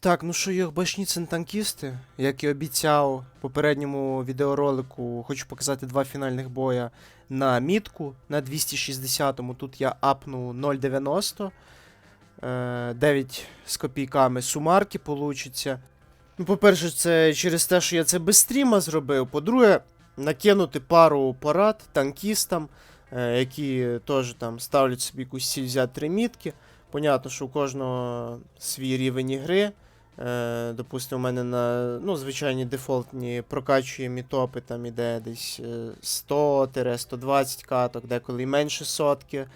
Так, ну що, Йохбашніцин танкісти, як і обіцяв в попередньому відеоролику, хочу показати два фінальних боя на мітку на 260-му. Тут я апну 0,90. Е, 9 з копійками сумарки получиться. Ну, по-перше, це через те, що я це без стріма зробив. По-друге, накинути пару порад танкістам, е, які теж там ставлять собі якусь ціль взяти три мітки. Понятно, що у кожного свій рівень ігри. Е, допустимо, у мене на ну, звичайні дефолтні прокачує мітопи, там іде десь е, 100-120 каток, деколи менше сотки.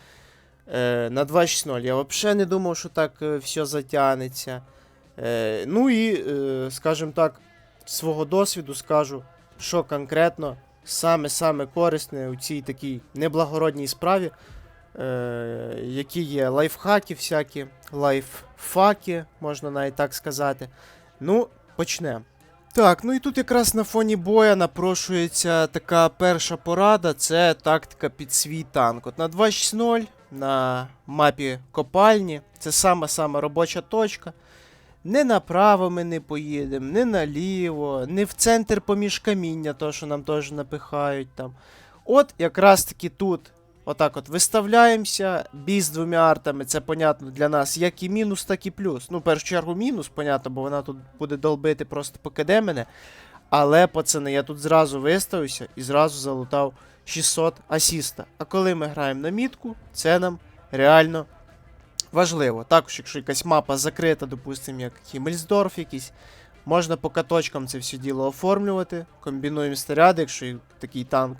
Е, на 2.6.0 я взагалі не думав, що так е, все затягнеться. Е, ну і, е, скажімо так, свого досвіду скажу, що конкретно саме-саме корисне у цій такій неблагородній справі, е, які є лайфхаки всякі, лайффаки, можна навіть так сказати. Ну, почнемо. Так, ну і тут якраз на фоні боя напрошується така перша порада, це тактика під свій танк. От на 2.6.0 на мапі копальні, це сама-сама робоча точка. Не направо ми не поїдемо, не наліво, не в центр поміж каміння, то що нам теж напихають там. От якраз таки тут Отак от виставляємося, бій з двома артами, це понятно для нас як і мінус, так і плюс. Ну, в першу чергу, мінус, понятно, бо вона тут буде долбити просто покиде мене. Але, пацани, я тут зразу виставився і зразу залутав 600 асіста. А коли ми граємо на мітку, це нам реально важливо. Також, якщо якась мапа закрита, допустимо, як Хімельсдорф якийсь, можна по каточкам це все діло оформлювати. Комбінуємо снаряди, якщо такий танк,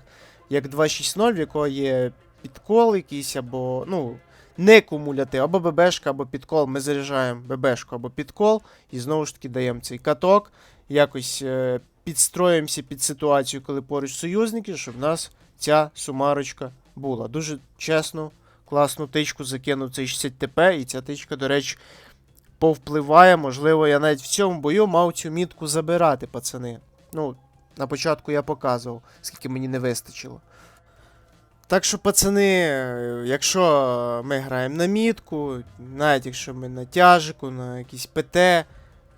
як 2.6.0, в якого є підкол якийсь, або, ну, не кумулятив, або ББшка, або підкол. Ми заряджаємо ББшку або підкол, і знову ж таки даємо цей каток, якось е, підстроїмося під ситуацію, коли поруч союзники, щоб в нас ця сумарочка була. Дуже чесно, класну тичку закинув цей 60 ТП, і ця тичка, до речі, повпливає. Можливо, я навіть в цьому бою мав цю мітку забирати, пацани. Ну, на початку я показував, скільки мені не вистачило. Так що, пацани, якщо ми граємо на мітку, навіть якщо ми на тяжику, на якийсь ПТ,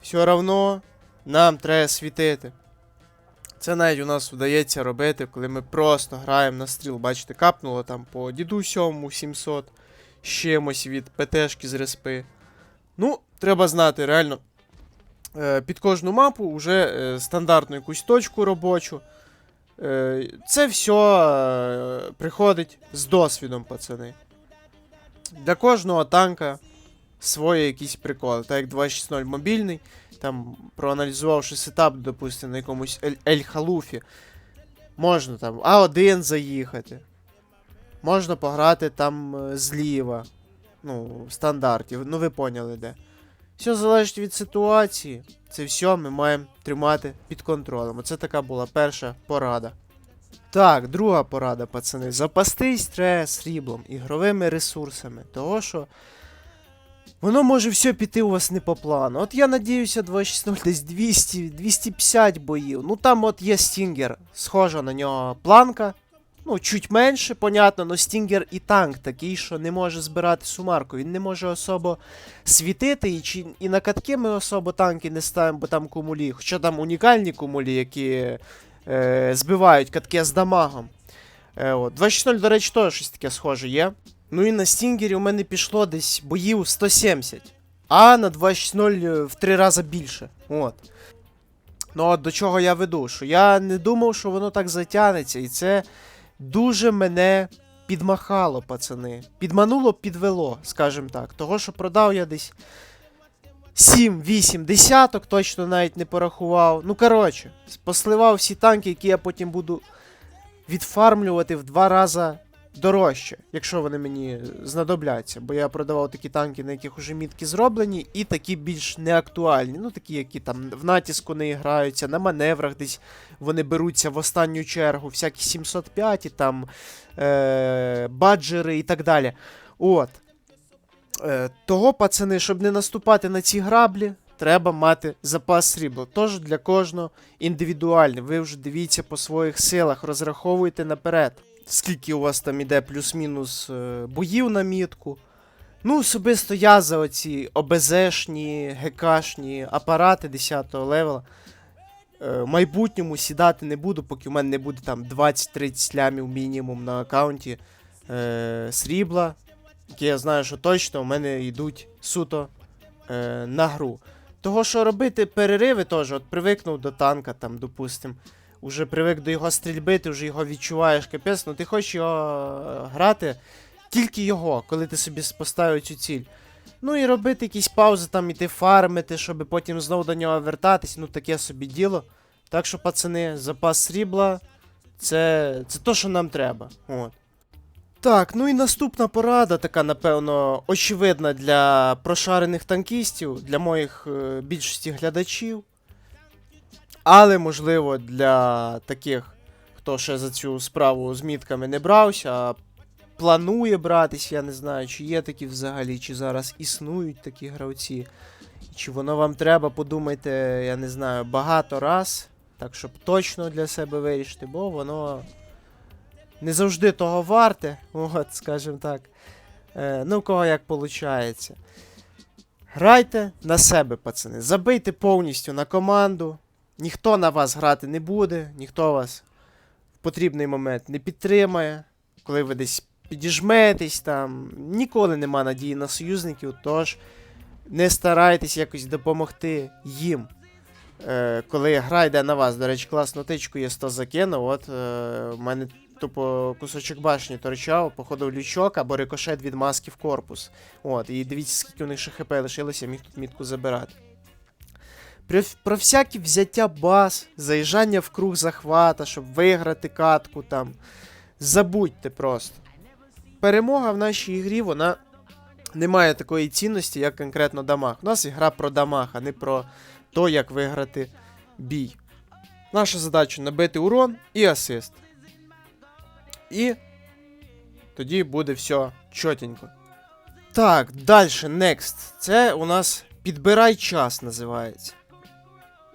все равно нам треба світити. Це навіть у нас вдається робити, коли ми просто граємо на стріл. Бачите, капнуло там по діду сьому 700 з чимось від ПТшки з респи. Ну, треба знати, реально. е, Під кожну мапу вже е, стандартну якусь точку робочу. Е, Це все приходить з досвідом, пацани. Для кожного танка свої якісь приколи. Так як 2.6.0 мобільний, там проаналізувавши сетап, допустимо, на якомусь Ель- Ель-Халуфі, можна там А1 заїхати. Можна пограти там е, зліва. Ну, в стандарті. Ну, ви поняли де. Все залежить від ситуації. Це все ми маємо тримати під контролем. Оце така була перша порада. Так, друга порада, пацани. Запастись треба сріблом, ігровими ресурсами. Того, що воно може все піти у вас не по плану. От я надіюся, 260 десь 200, 250 боїв. Ну там от є Стінгер, схожа на нього планка. Ну, чуть менше, понятно, але Стінгер і танк такий, що не може збирати сумарку. Він не може особо світити, і, чи, і на катки ми особо танки не ставимо, бо там кумулі. Хоча там унікальні кумулі, які е, збивають катки з дамагом. Е, от. 2.6.0, до речі, теж щось таке схоже є. Ну і на Стінгері у мене пішло десь боїв 170. А на 2.6.0 в три рази більше. От. Ну от до чого я веду? Що я не думав, що воно так затягнеться, і це дуже мене підмахало, пацани. Підмануло, підвело, скажімо так. Того, що продав я десь 7-8 десяток, точно навіть не порахував. Ну, коротше, посливав всі танки, які я потім буду відфармлювати в два рази дорожче, якщо вони мені знадобляться. Бо я продавав такі танки, на яких уже мітки зроблені, і такі більш неактуальні. Ну, такі, які там в натиску не граються, на маневрах десь вони беруться в останню чергу, всякі 705, і там е- баджери і так далі. От. Е, того, пацани, щоб не наступати на ці граблі, треба мати запас срібла. Тож для кожного індивідуальний. Ви вже дивіться по своїх силах, розраховуйте наперед. Скільки у вас там іде плюс-мінус е, боїв на мітку. Ну, особисто я за оці ОБЗшні, ГКшні апарати 10 левела. Е, в майбутньому сідати не буду, поки в мене не буде там 20-30 лямів мінімум на аккаунті е, срібла, які я знаю, що точно в мене йдуть суто е, на гру. Того, що робити перериви теж, от привикнув до танка, там, допустим, уже привик до його стрільби, ти вже його відчуваєш капець, ну ти хочеш його е, грати тільки його, коли ти собі поставив цю ціль. Ну і робити якісь паузи, там іти фармити, щоб потім знову до нього вертатись, ну таке собі діло. Так що, пацани, запас срібла це, це то, що нам треба. От. Так, ну і наступна порада, така, напевно, очевидна для прошарених танкістів, для моїх е, більшості глядачів. Але, можливо, для таких, хто ще за цю справу з мітками не брався, а планує братись, я не знаю, чи є такі взагалі, чи зараз існують такі гравці. Чи воно вам треба, подумайте, я не знаю, багато раз, так щоб точно для себе вирішити, бо воно не завжди того варте, от, скажімо так. Е, ну, кого як виходить. Грайте на себе, пацани. Забийте повністю на команду. Ніхто на вас грати не буде, ніхто вас в потрібний момент не підтримає. Коли ви десь підіжметесь там, ніколи нема надії на союзників, тож не старайтесь якось допомогти їм. Е, коли гра йде на вас, до речі, класну тичку є 100 закинув, от е, в мене тупо кусочок башні торчав, походу лючок або рикошет від маски в корпус. От, і дивіться, скільки у них ще хп лишилося, міг тут мітку забирати. Про, про всякі взяття баз, заїжджання в круг захвата, щоб виграти катку там. Забудьте просто. Перемога в нашій грі, вона не має такої цінності, як конкретно дамаг. У нас гра про дамаг, а не про то, як виграти бій. Наша задача набити урон і асист. І тоді буде все чотенько. Так, далі, next. Це у нас підбирай час називається.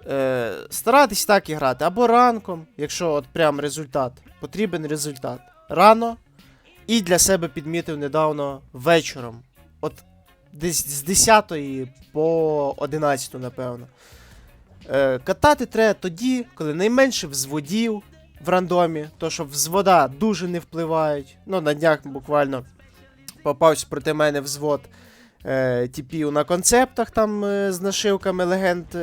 Е, старатись так і грати. Або ранком, якщо от прям результат. Потрібен результат. Рано. І для себе підмітив недавно вечором. От десь з 10 по 11, напевно. Е, катати треба тоді, коли найменше взводів в рандомі, то що взвода дуже не впливають. Ну, на днях буквально попався проти мене взвод е, тіпів на концептах там е, з нашивками легенд е,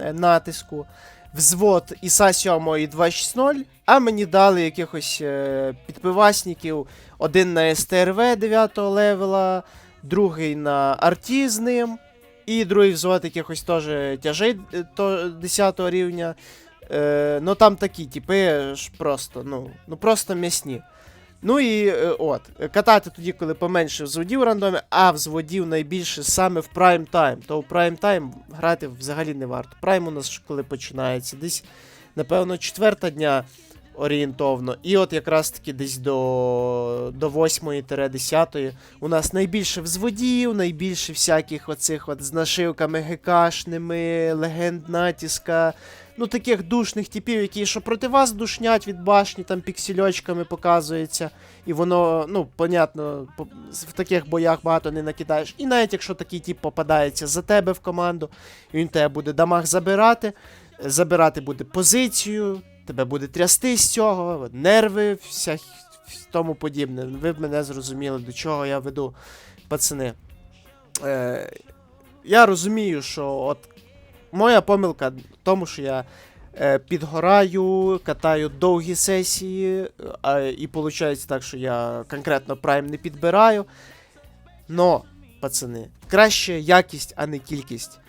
е, натиску. Взвод ІСа 7 і 260, а мені дали якихось е, підпивасників. Один на СТРВ 9 левела, другий на арті з ним, і другий взвод якихось теж тяжей е, 10 рівня. Е, ну там такі типи просто, ну, ну просто м'ясні. Ну і е, от, катати тоді, коли поменше взводів в рандомі, а взводів найбільше саме в прайм тайм. То в прайм тайм грати взагалі не варто. Прайм у нас коли починається, десь, напевно, четверта дня орієнтовно. І от якраз таки десь до, до 8-10 у нас найбільше взводів, найбільше всяких оцих от з нашивками ГКшними, легенд натіска. Ну, таких душних типів, які що проти вас душнять від башні, там піксельочками показується. І воно, ну, понятно, в таких боях багато не накидаєш. І навіть якщо такий тип попадається за тебе в команду, він тебе буде дамаг забирати, забирати буде позицію, тебе буде трясти з цього, нерви, вся тому подібне. Ви б мене зрозуміли, до чого я веду, пацани. Е, я розумію, що от моя помилка в тому, що я е, підгораю, катаю довгі сесії, а, і виходить так, що я конкретно прайм не підбираю. Но, пацани, краще якість, а не кількість.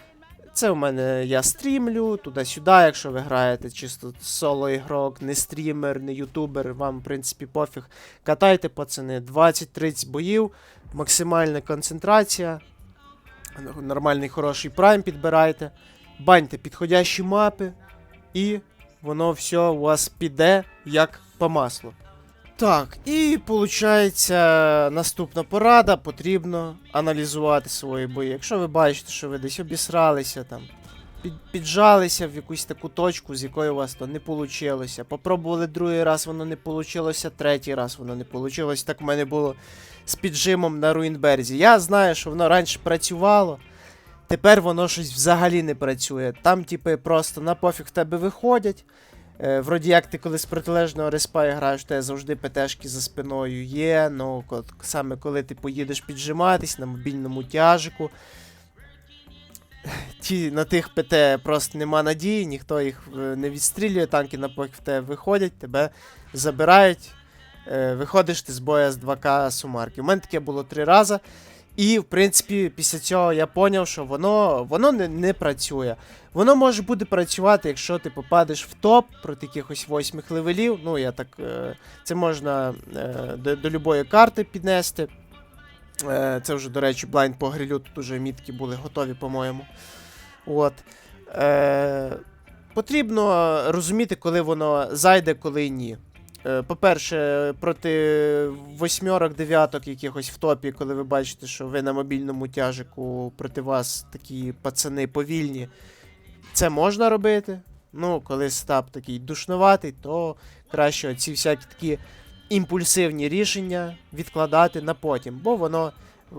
Це у мене я стрімлю туди-сюди, якщо ви граєте чисто соло ігрок, не стрімер, не ютубер, вам, в принципі, пофіг. Катайте, пацани, 20-30 боїв, максимальна концентрація, нормальний хороший прайм підбирайте, баньте підходящі мапи, і воно все у вас піде як по маслу. Так, і виходить, наступна порада, потрібно аналізувати свої бої. Якщо ви бачите, що ви десь обісралися там, під, піджалися в якусь таку точку, з якої у вас то не вийшло. Попробували другий раз, воно не вийшло, третій раз воно не вийшло. Так в мене було з піджимом на Руїнберзі. Я знаю, що воно раніше працювало. Тепер воно щось взагалі не працює. Там, типи, просто на пофіг в тебе виходять. Е, вроді як ти коли з протилежного респа граєш, то завжди ПТшки за спиною є. Ну, саме коли ти поїдеш піджиматись на мобільному тяжику. Ті, на тих ПТ просто нема надії, ніхто їх е, не відстрілює, танки на в тебе виходять, тебе забирають. Е, виходиш ти з боя з 2К сумарки. У мене таке було три рази. І, в принципі, після цього я поняв, що воно, воно не, не працює. Воно може буде працювати, якщо ти попадеш в топ проти якихось восьмих левелів. Ну, я так. Е, це можна е, до, до любої карти піднести. Е, це вже, до речі, блайнд по грилю, тут уже мітки були готові, по-моєму. От. Е, потрібно розуміти, коли воно зайде, коли ні. Е, По-перше, проти восьмерок, дев'яток якихось в топі, коли ви бачите, що ви на мобільному тяжику проти вас такі пацани повільні, це можна робити. Ну, коли стаб такий душноватий, то краще ці всякі такі імпульсивні рішення відкладати на потім, бо воно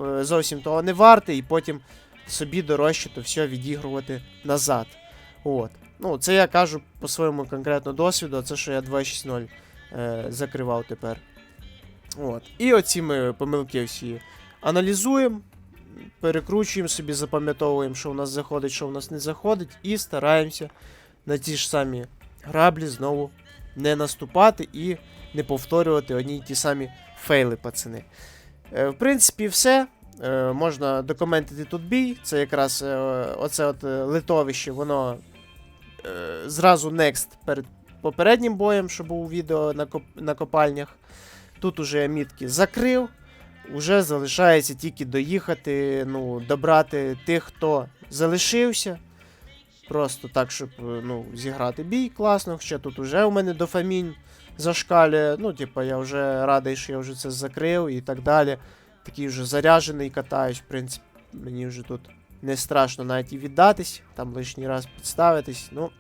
е, зовсім того не варте, і потім собі дорожче то все відігрувати назад. От. Ну, це я кажу по своєму конкретно досвіду, це що я 2.6.0 е, закривав тепер. От. І оці ми помилки всі аналізуємо, перекручуємо собі, запам'ятовуємо, що в нас заходить, що в нас не заходить, і стараємося на ті ж самі граблі знову не наступати і не повторювати одні й ті самі фейли, пацани. Е, в принципі, все. Е, можна документити тут бій. Це якраз оце от литовище, воно зразу next перед попереднім боєм, що був у відео на, коп- на копальнях. Тут уже я мітки закрив. Уже залишається тільки доїхати, ну, добрати тих, хто залишився. Просто так, щоб е, ну, зіграти бій класно. Хоча тут уже у мене дофамін зашкалює. Ну, типа, я вже радий, що я вже це закрив і так далі. Такий вже заряджений катаюсь, в принципі, мені вже тут не страшно навіть і віддатись, там лишній раз підставитись. Ну,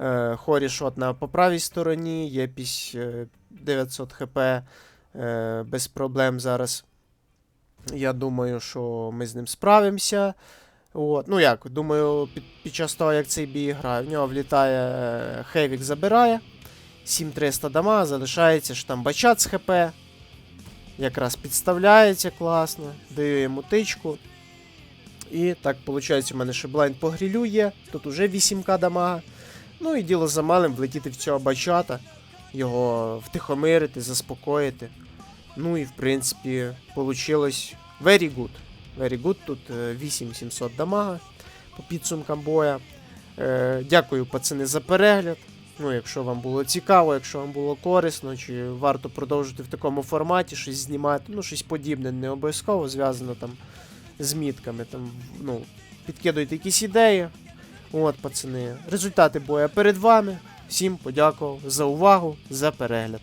е, хорі шот на по правій стороні, єпісь е, 900 хп е, без проблем зараз. Я думаю, що ми з ним справимося. От. Ну як, думаю, під, під час того, як цей бій грає, в нього влітає е, Хевік забирає. 7300 дама, залишається ж там бачат з ХП. Якраз підставляється класно, даю йому тичку. І так, виходить, у мене ще блайнд по грілю є. Тут уже 8к дамага. Ну і діло за малим влетіти в цього бачата, його втихомирити, заспокоїти. Ну і в принципі, вийшло very good. Very good. Тут е, 8700 дамага по підсумкам боя. Е, дякую, пацани, за перегляд. Ну, якщо вам було цікаво, якщо вам було корисно, чи варто продовжити в такому форматі щось знімати, ну, щось подібне, не обов'язково зв'язано там з мітками. Там, ну, підкидуйте якісь ідеї. От, пацани, результати боя перед вами. Всім подякував за увагу, за перегляд.